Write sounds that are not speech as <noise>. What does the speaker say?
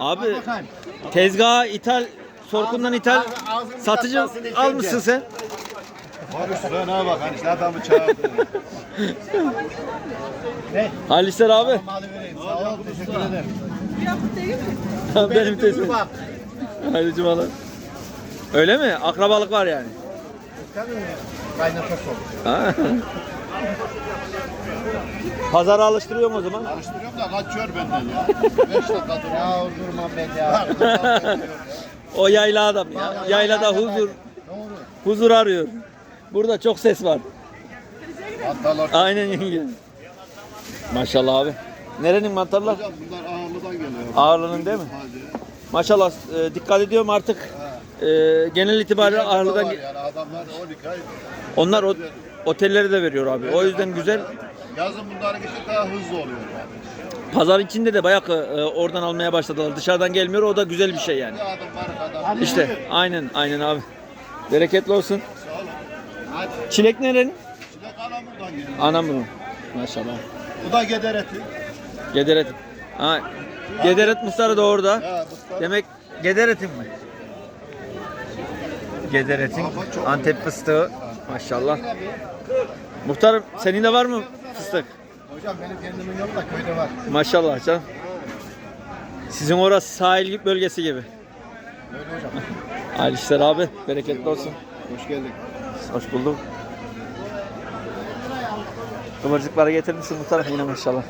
Abi tezgaha ithal Sorkun'dan ithal satıcı almışsın sen. Abi şuraya bak hani işte adamı çağırdı. Halisler abi. Malı vereyim. Sağ ol teşekkür ederim. Benim tezgahım. Bak. Haydi cumalar. Öyle mi? Akrabalık var yani. Kaynatası olur. Ha. <laughs> Pazara alıştırıyorum o zaman. Karıştırıyorum da kaçıyor benden ya. Beş dakika dur ya durmam <laughs> ben ya. O yayla adam ya. Yaylada huzur, Doğru. huzur arıyor. Burada çok ses var. Hattalar. Aynen yenge. Maşallah abi. Nerenin mantarlar? Hocam bunlar ağırlıdan geliyor. Ağırlığının değil mi? Hadi. Maşallah e, dikkat ediyorum artık. E, genel itibariyle ağırlıktan Var yani adamlar 12 ay. onlar o, otelleri de veriyor abi. O yüzden güzel. Yazın bunların işi daha hızlı oluyor yani. Pazar içinde de bayağı e, oradan almaya başladılar. Dışarıdan gelmiyor. O da güzel bir şey yani. Bir adım var adam. İşte aynen aynen abi. Bereketli olsun. Sağ olun. Hadi. Çilek nerenin? Çilek Anamur'dan geliyor. Anam bunu. Maşallah. Bu da geder eti. Gederet. Ha. Gederet muhtarı da orada. Ya Demek Gederet'in mi? Gederet'in Antep fıstığı. Maşallah. Muhtarım senin de var mı fıstık? Hocam benim kendimin yok da köyde var. Maşallah canım. Sizin orası sahil bölgesi gibi. Öyle hocam. Ali işler abi. Bereketli olsun. Hoş geldin. Hoş bulduk. Kıvırcıkları getirmişsin muhtarım yine maşallah.